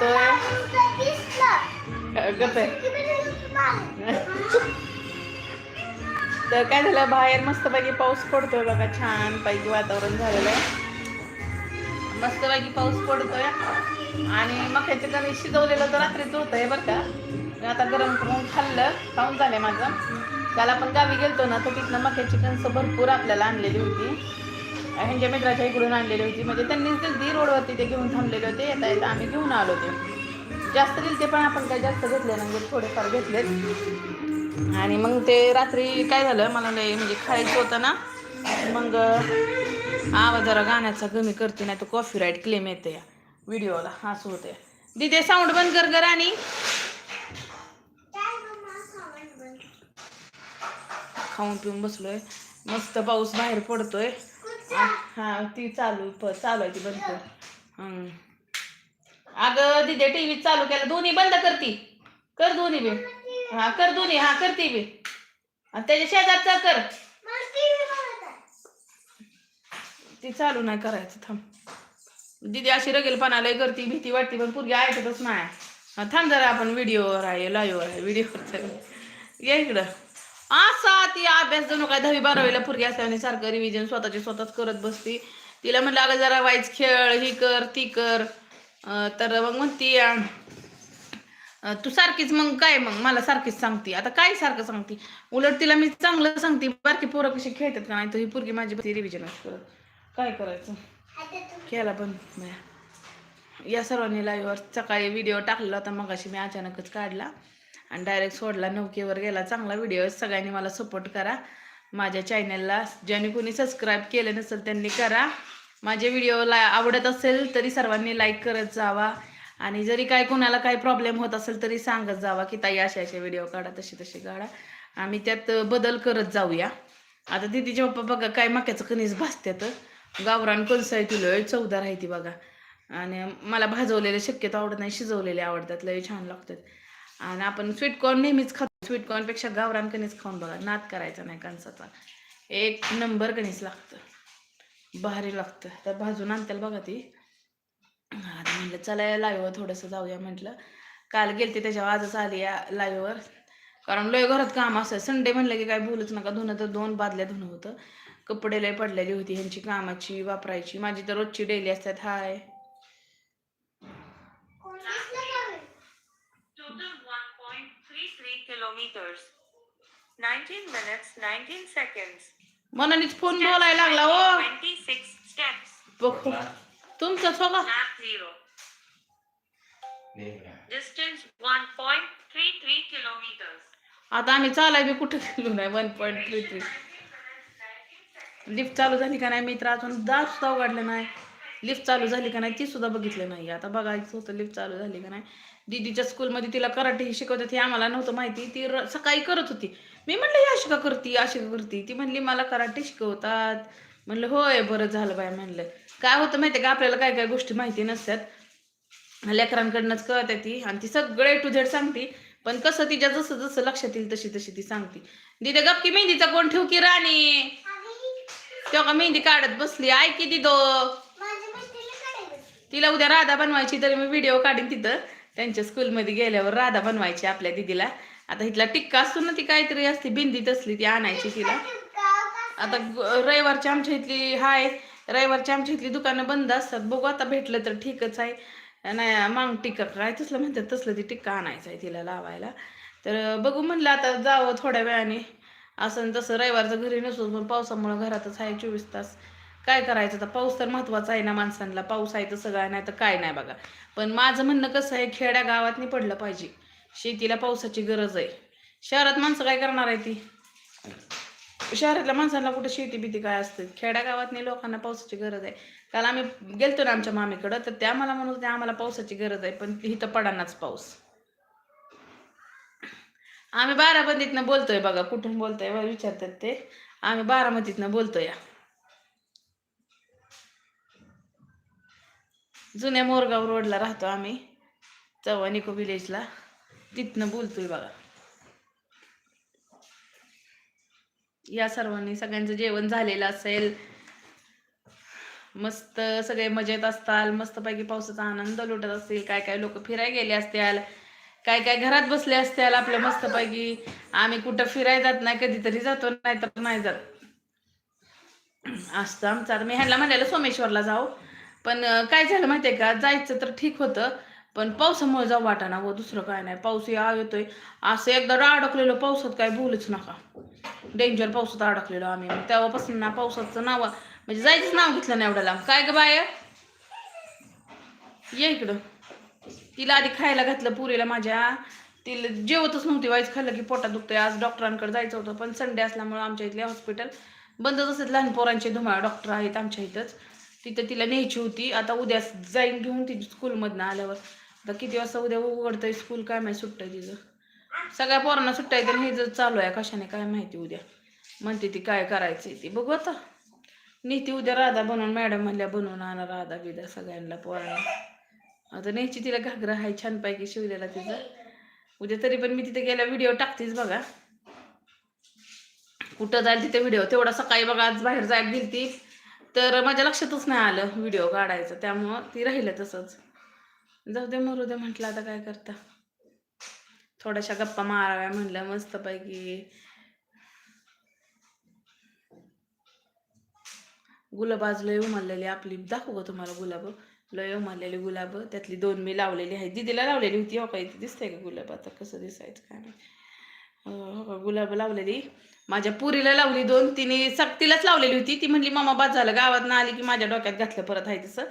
करतोय गप आहे. तर काय झालं बाहेर मस्तपैकी पाऊस पडतोय बघा छान पैकी वातावरण झालेलं आहे. मस्तपैकी पाऊस पडतोय. आणि मक्याचे कणिक शिजवलेलं तर रात्रीच होतं आहे बरं का. मी आता गरम करून खाल्लं खाऊन झालंय माझं. त्याला आपण गावी गेलतो ना तर तिथनं मक्याची कणसं भरपूर आपल्याला आणलेली होती. ह्यांच्या मित्राच्या इकडून आणलेली होती. म्हणजे त्यांनीच दिली रोडवरती ते घेऊन थांबलेले होते. येता येता आम्ही घेऊन आलो ते जास्त दिले ते पण आपण काय जास्त घेतले नाही. म्हणजे थोडेफार घेतलेत. आणि मग ते रात्री काय झालं? मला लय म्हणजे खायचं होतं ना. मग आवाज जरा गाण्याचा कमी करते नाही तर कॉफी राईट क्लेम येते या व्हिडिओला. असं होते दिदे साऊंड बंद कर कर आणि खाऊन पिऊन बसलोय. मस्त पाऊस बाहेर पडतोय. हा ती चालू प- चालू आहे ती बंद कर. हं. अगं दिदे टीव्ही चालू केला. दोन्ही बंद करती कर दोन्ही बी. हां कर दोन्ही. हां करते बी. आणि त्याच्या शेजारचा कर. ती चालू नाही करायचं थांब. दिदी अशी रगेलपणा लय करती भीती वाटते पण पूर्वी ऐकतच नाही. हा, थांब जरा आपण व्हिडिओवर आहे लाईव्हवर आहे व्हिडिओवर या इकडं. असा ती अभ्यास जणू काय दहावी बारावीला पूर्वी असल्याने सारखं रिव्हिजन स्वतःची स्वतःच करत बसती. तिला म्हणलं अगं जरा वाईज खेळ ही कर ती कर. तर मग म्हणती तू सारखीच मग काय मग? मला सारखीच सांगते. आता काय सारखं सांगते? उलट तिला मी चांगलं सांगते. बारकी पोरं कशी खेळतात का नाही? तर ही पोरगी माझी रिव्हिजन करत. काय करायचं? केला पण या सर्वांनी लाईव्हवर सकाळी व्हिडिओ टाकलेला होता. मगाशी मी अचानकच काढला. आणि डायरेक्ट सोडला नौकेवर गेला. चांगला व्हिडिओ आहे. सगळ्यांनी मला सपोर्ट करा. माझ्या चॅनलला ज्यांनी कोणी सबस्क्राईब केलं नसेल त्यांनी करा. माझे व्हिडिओला आवडत असेल तरी सर्वांनी लाईक करत जावा. आणि जरी काय कोणाला काही प्रॉब्लेम होत असेल तरी सांगत जावा की ताई अशा अशा व्हिडिओ काढा तसे तसे काढा. आम्ही त्यात बदल करत जाऊया. आता दिदीचे पप्पा बघा काय मक्याचं कणीस भासत्यात गावरान कणसं आहे चौदा राहते बघा. आणि मला भाजवलेले शक्यतो आवडत नाही शिजवलेले आवडतात. लय छान लागतात. आणि आपण स्वीटकॉर्न नेहमीच खातो. स्वीटकॉर्नपेक्षा गावरान कणीस खाऊन बघा नाद करायचा नाही कणसाचा. एक नंबर कणीस लागतं. भारी लागतं. तर भाजून आणताल बघा ती. आता म्हटलं चला लाईव्हवर थोडंसं जाऊया म्हटलं. काल गेलते त्याच्यावर आजच आली या लाईव्हवर कारण लय घरात काम असतं संडे म्हणलं की काय बोलूच नका. धुणं तर दोन बादल्या धुणं होतं. कपडे लय पडलेली होती. ह्यांची कामाची वापरायची. माझी तर रोजची डेली असतात. Hi Total 1.33 kilometers. 19 minutes 19 seconds. मनानेच फोन बोलायला लागला ओ 26 steps. बघू तुमचंच हो का Map 0. Distance 1.33 kilometers. आता आम्ही चालाय बी कुठं गेलो नाही one point three three lift चालू झाली का नाही मी तर अजून दार सुद्धा उघडलं नाही लिफ्ट चालू झाली का नाही ती सुद्धा बघितलं नाही आता बघायचं होतं लिफ्ट चालू झाली का नाही. दीदीच्या स्कूलमध्ये तिला कराटे शिकवतात हे आम्हाला नव्हतं माहिती. ती सकाळी करत होती. मी म्हणलं ही अशी का करती अशी का करती? ती म्हणली मला कराटे शिकवतात. म्हणलं होय बरं झालं बाय म्हणलं. काय होतं माहिती का आपल्याला काय काय गोष्टी माहिती नसतात. लेकरांकडनंच कळते ती आणि ती सगळे टू झेड सांगते. पण कसं तिच्या जसं जसं लक्षात येईल तशी तशी ती सांगते. दिदे गपकी मेहंदीचा कोण ठेव की राणी? तेव्हा का मेहंदी काढत बसली? ऐ की दिदो. तिला उद्या राधा बनवायची तरी मी व्हिडिओ काढीन तिथं. त्यांच्या स्कूलमध्ये गेल्यावर राधा बनवायची आपल्या दिदीला. आता इथला टिक्का असतो ना ती काहीतरी असते बिंदीत असली ती आणायची तिला. आता रविवारची आमच्या इथली हाय रविवारची आमच्या इथली दुकानं बंद असतात. बघू आता भेटलं तर ठीकच आहे. नाही मांग टिक्का काय तसलं म्हणतात तसलं ती टिक्का आणायचं आहे तिला लावायला. तर बघू म्हणलं आता जावं थोड्या वेळाने. असं तसं रविवारचं घरी नसतो पण पावसामुळं घरातच आहे चोवीस तास. काय करायचं? आता पाऊस तर महत्त्वाचा आहे ना माणसांना. पाऊस आहे तर सगळं नाही तर काय नाही बघा. पण माझं म्हणणं कसं आहे खेड्या गावातनी पडलं पाहिजे. शेतीला पावसाची गरज आहे. शहरात माणसं काय करणार आहे ती? शहरातल्या माणसांना कुठं शेती भीती काय असते? खेड्यागावातनी लोकांना पावसाची गरज आहे. काल आम्ही गेलतो ना आमच्या मामीकडं तर त्या मला म्हणत होत्या आम्हाला पावसाची गरज आहे पण इथं पडानाच पाऊस. आम्ही बारामतीतनं बोलतोय बघा कुठून बोलतोय विचारतात ते. आम्ही बारामतीतनं बोलतोय जुन्या मोरगाव रोडला राहतो आम्ही चव्हाण इको विलेजला तिथनं बोलतोय बघा. या सर्वांनी सगळ्यांचं जेवण झालेलं असेल. मस्त सगळे मजेत असताल मस्तपैकी पावसाचा आनंद लुटत असतील काय काय लोक फिरायला गेले असतील काय काय घरात बसले असतील आपल्या मस्तपैकी. आम्ही कुठं फिरायला जात नाही कधीतरी जातो नाही तर नाही जात. असतं आमचं. आता मी ह्याला म्हणायला सोमेश्वरला जाऊ. पण काय झालं माहितीये का? जायचं तर ठीक होतं पण पावसामुळे जाऊ वाटाना व दुसरं काय नाही. पाऊस या येतोय. असं एकदा अडकलेलो पावसात काय बोलूच नका. डेंजर पावसात अडकलेलो आम्ही. मग तेव्हापासून ना पावसाचं नाव म्हणजे जायचंच नाव घेतलं नाही एवढ्याला. काय ग बाय? ये इकडं. तिला आधी खायला घातलं पुरीला माझ्या. तिला जेवतच नव्हती वाईज खाल्लं की पोटात दुखतंय. आज डॉक्टरांकडे जायचं होतं पण संडे असल्यामुळे आमच्या इथले हॉस्पिटल बंदच असतात लहान पोरांचे. धुमाळ डॉक्टर आहेत आमच्या इथंच. तिथं तिला न्यायची होती. आता उद्या जाईन घेऊन ती स्कूलमधनं आल्यावर. आता किती वाजता उद्या उघडतंय स्कूल काय माहिती सुट्टंय तिचं. सगळ्या पोरांना सुट्ट्या तर हे जर चालू आहे कशाने काय माहिती उद्या. म्हणते ती काय करायचं ती. बघू आता. नेहती उद्या राधा बनवून मॅडम म्हणल्या बनवून आणा राधा बिदा सगळ्यांना पोरांना. आता नेहची तिला घागरा आहे छानपैकी शिवलेला तिचं. उद्या तरी पण मी तिथे गेल्या व्हिडिओ टाकतेच बघा. कुठं जाईल तिथे व्हिडिओ तेवढा सकाळी बघा आज बाहेर जायला गेली ती तर माझ्या लक्षातच नाही आलं व्हिडिओ काढायचं. त्यामुळं ती राहिलं तसंच. जाऊ दे मरू दे म्हटलं आता काय करता? थोड्याशा गप्पा माराव्या म्हटलं मस्तपैकी. गुलाब आज लय उमललेली आपली. दाखवू का तुम्हाला गुलाब? लय उमललेली गुलाब. त्यातली दोन मी लावलेली आहे. दिदीला लावलेली होती हो काही दिसतंय का गुलाब? आता कसं दिसायचं काय नाही हो, गुलाब लावलेली. माझ्या पुरीला लावली दोन तिने सक्तीलाच लावलेली होती. ती म्हणली मामा बाद झालं गावात आली की माझ्या डोक्यात घातलं परत आहे तसं.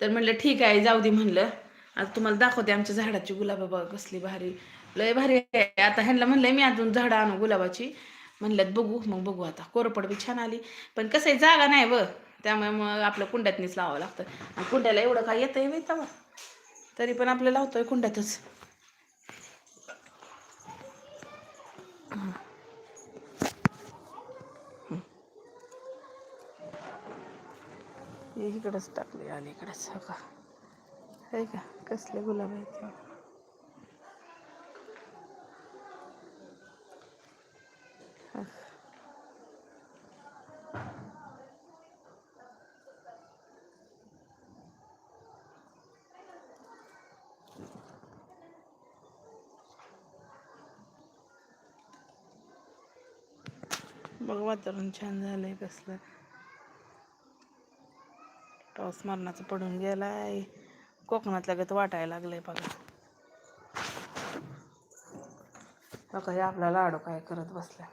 तर म्हणलं ठीक आहे जाऊ दे म्हणलं. आता तुम्हाला दाखवते आमच्या झाडाची गुलाब बघ कसली भारी. लय भारी आहे. आता ह्यांना म्हणलंय मी अजून झाडं आणू गुलाबाची. म्हणलं बघू मग बघू आता. कोरपड बी छान आली. पण कसं आहे जागा नाही व. त्यामुळे मग आपल्या कुंड्यातनीच लावावं लागतं. आणि कुंड्याला एवढं काय येतं आहे तेव्हा. तरी पण आपलं लावतोय कुंड्यातच. इकडंच टाकले अलीकडंच हो का आहे का कसले गुलाब आहेत बघ वातावरण छान झालं आहे कसलं. पाऊस मरणाचं पडून गेलाय. कोकणात लगेच वाटायला लागलंय बघा. बघा हे आपला लाडू काय करत बसला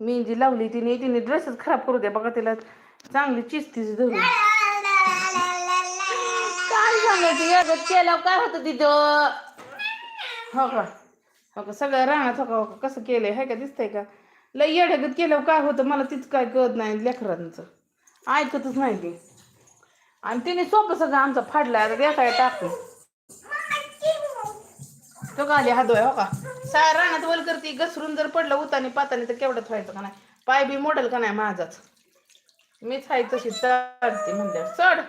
मी जी लावली तिने तिने ड्रेसच खराब करू दे. बघा तिला चांगली चिस्तीच धरून. काय सांगायचं यागत केलं काय होतं तिथं? हो का? हो का? सगळं राहणार हो का? हो का? कसं केलंय? हाय का? दिसतंय का? लय येड्यागत केल्यावर काय होतं? मला तिथं काय कळत नाही लेकरांचं. ऐकतच नाही ते. आणि तिने सोपं सगळं आमचा फाडला आता ते काय टाकतो. तो का आली हादोय हो का? सारा रानात वल करते घसरून जर पडलं उताने पातानी तर केवढंच व्हायचं का नाही? पाय बी मोडल का नाही माझाच? मीच आहे तशी चढते म्हणजे चढ!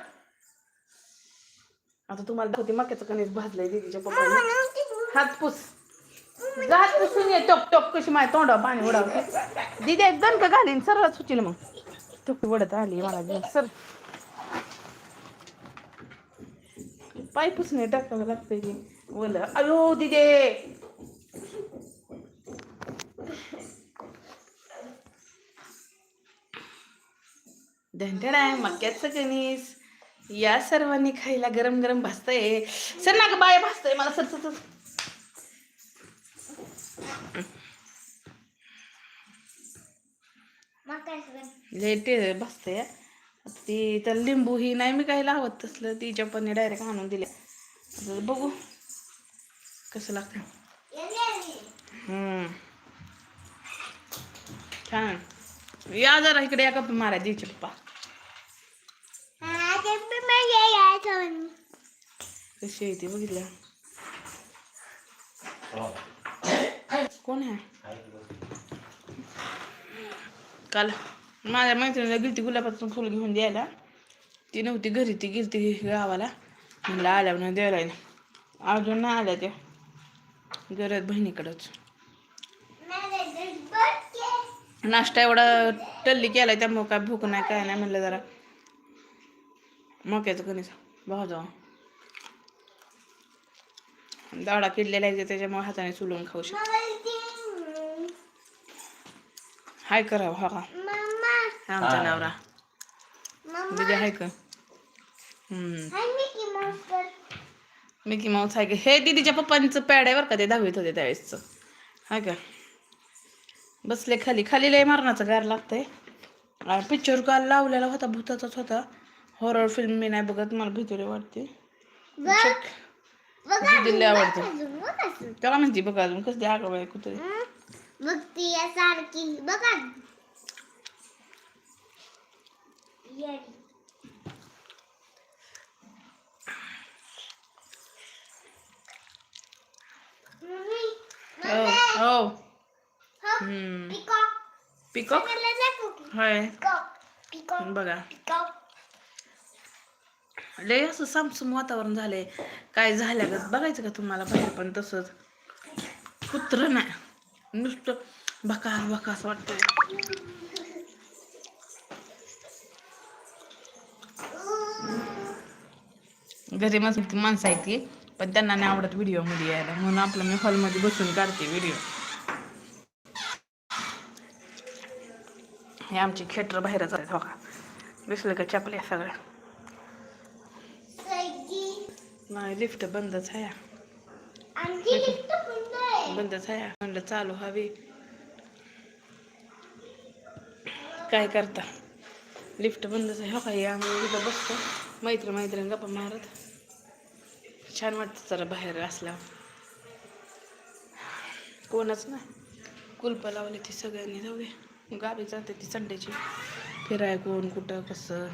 आता तुम्हाला दाखवते मक्याचं कणीस भाजलंय दिदीच्या पप्पाने. हात पुस हात पुसून ये टोक टोक कशी माय तोंडा पाणी उडावते. दिदी एक दणक घालीन? सरळ सुचील मग. टोपी उडत आली मला सर. पाय पुसणे टाकावं लागतंय की बोल अयो दिदे. धंटडाय मक्याचं गणेश या सर्वांनी खायला गरम गरम भाजतंय. सर ना ग बाय भासतय मला सर सर. लेट भाजतंय ती तर लिंबू ही नाही मी काही लावत तसलं तिच्या पण डायरेक्ट आणून दिले बघू कसं लागतं हम्म. छान. या जरा इकडे या गप्पा मारा दीचे पप्पा कशी आहे ती बघितलं? कोण आहे? काल माझ्या मैत्रिणीला गिरती गुलाबातून फुल घेऊन द्यायला. ती नव्हती घरी ती गिरती गावाला. म्हणलं आल्यावर म्हणून द्यायला अजून नाही आल्या त्या. गरज बहिणीकडंच. नाश्ता एवढा टल्ली केलाय त्यामुळं काय भूक नाही काय नाही म्हणलं जरा. मक्याचं कणीस भाजा दाडा किडलेला आहे त्याच्यामुळे हाताने चुलून खाऊ शकतो. हाय करावं हा का? आमचा हा. नवरा. दिदी हाय का हम्म. मिकी माऊस आहे का हे दीदीच्या पप्पांचं पॅड आहे बरं का ते दहावीत होते त्यावेळेसचं. हाय का बसले खाली. खाली लय मारणाचं गार लागतंय. पिक्चर काल लावलेला होता भूताचाच होता. हॉरर फिल्म मी नाही बघत मला भीती लय वाटते लय आवडते. त्याला माहिती बघा अजून कसली आगळ आहे कुठे बघती सारखी बघा पिकॉक. होय. बघा. लय असं सामसुम वातावरण झालंय. काय झालं का? बघायचं का तुम्हाला? बाहेर पण तसंच. कुत्र नाही. नुसतं बकास बकास वाटतंय. घरी मस्त माणसं आहे ती पण त्यांना नाही आवडत व्हिडिओमध्ये यायला. म्हणून आपलं मी हॉलमध्ये बसून काढते व्हिडिओ हे आमची खेटर बाहेरच आहेत का दिसलं का चपल्या सगळ्या? नाही लिफ्ट बंदच आहे. बंद आहे. बंदच म्हणलं चालू हवी. काय करता? लिफ्ट बंदच आहे. हो काही आम्ही इथं बसतो. मैत्री मैत्रीण गप्पा मारत. छान वाटतं जरा बाहेर असल्यावर. कोणच ना कुलपं लावले ती सगळ्यांनी जाऊ दे. गावी जाते ती संडेची. फिराय कोण कुठं कसं?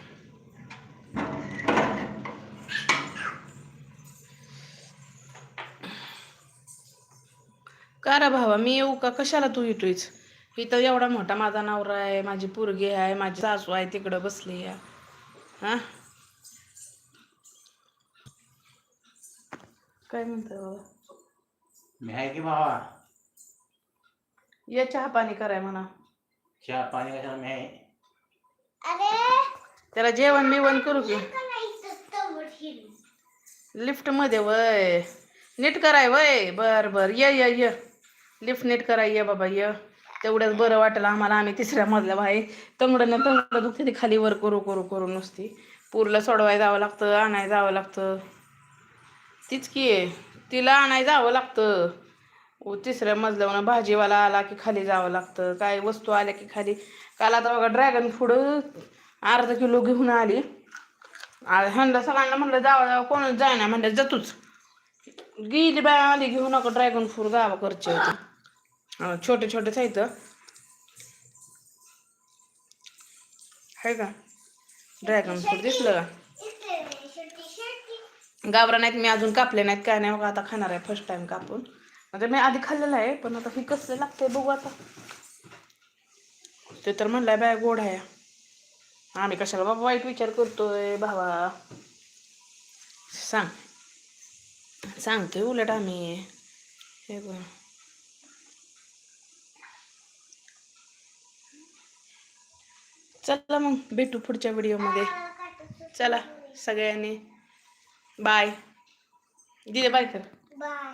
का रे भावा मी येऊ का? कशाला तू येतोयच इथं एवढा मोठा माझा नवरा आहे माझी पोरगी आहे माझी सासू आहे तिकडं बसली आहे. हा? काय म्हणतोय बाबा मी आहे की भावा? ये चहा पाणी कराय म्हणा. चहा पाणी कशाला मी आहे? अरे! त्याला जेवण बिवण करू की. लिफ्टमध्ये वय. नीट कराय वय. बर बर. ये ये ये. लिफ्ट नीट कराय ये बाबा ये. तेवढंच बरं वाटलं आम्हाला आम्ही तिसऱ्या मधल्या बाई तंगडं ना तंगडं दुखते ती खाली वर करू करू करू नुसती. पूरला सोडवाय जावं लागतं आणाय जावं लागतं. तीच की आहे. तिला आणाय जावं लागतं. तिसऱ्या मजल्यावर भाजीवाला आला की खाली जावं लागतं. काय वस्तू आल्या की खाली. काल आता बघा ड्रॅगन फूड अर्धा किलो घेऊन आली. आ- ह्यांना सगळ्यांना म्हणलं जावं जावं कोणच जायना म्हणलं जातोच. गेली बाय आली घेऊ नका ड्रॅगन फ्रूट गावाकडचे होते. छोटे छोटे छोटेच आहेत. आहे का? ड्रॅगन फ्रूट दिसलं का? गावरा नाहीत मी अजून कापले नाहीत. काय नाही बघा आता खाणार आहे फर्स्ट टाइम कापून. म्हणजे मी आधी खाल्लेलं आहे पण आता ही कसं लागते बघू आता. ते तर म्हणलंय बाय गोड आहे. आम्ही कशाला बाबा वाईट विचार करतोय भावा. सांग. सांगतोय उलट आम्ही. हे बघ. चला मग भेटू पुढच्या व्हिडिओमध्ये. चला सगळ्यांनी. बाय दिले बाय कर. बाय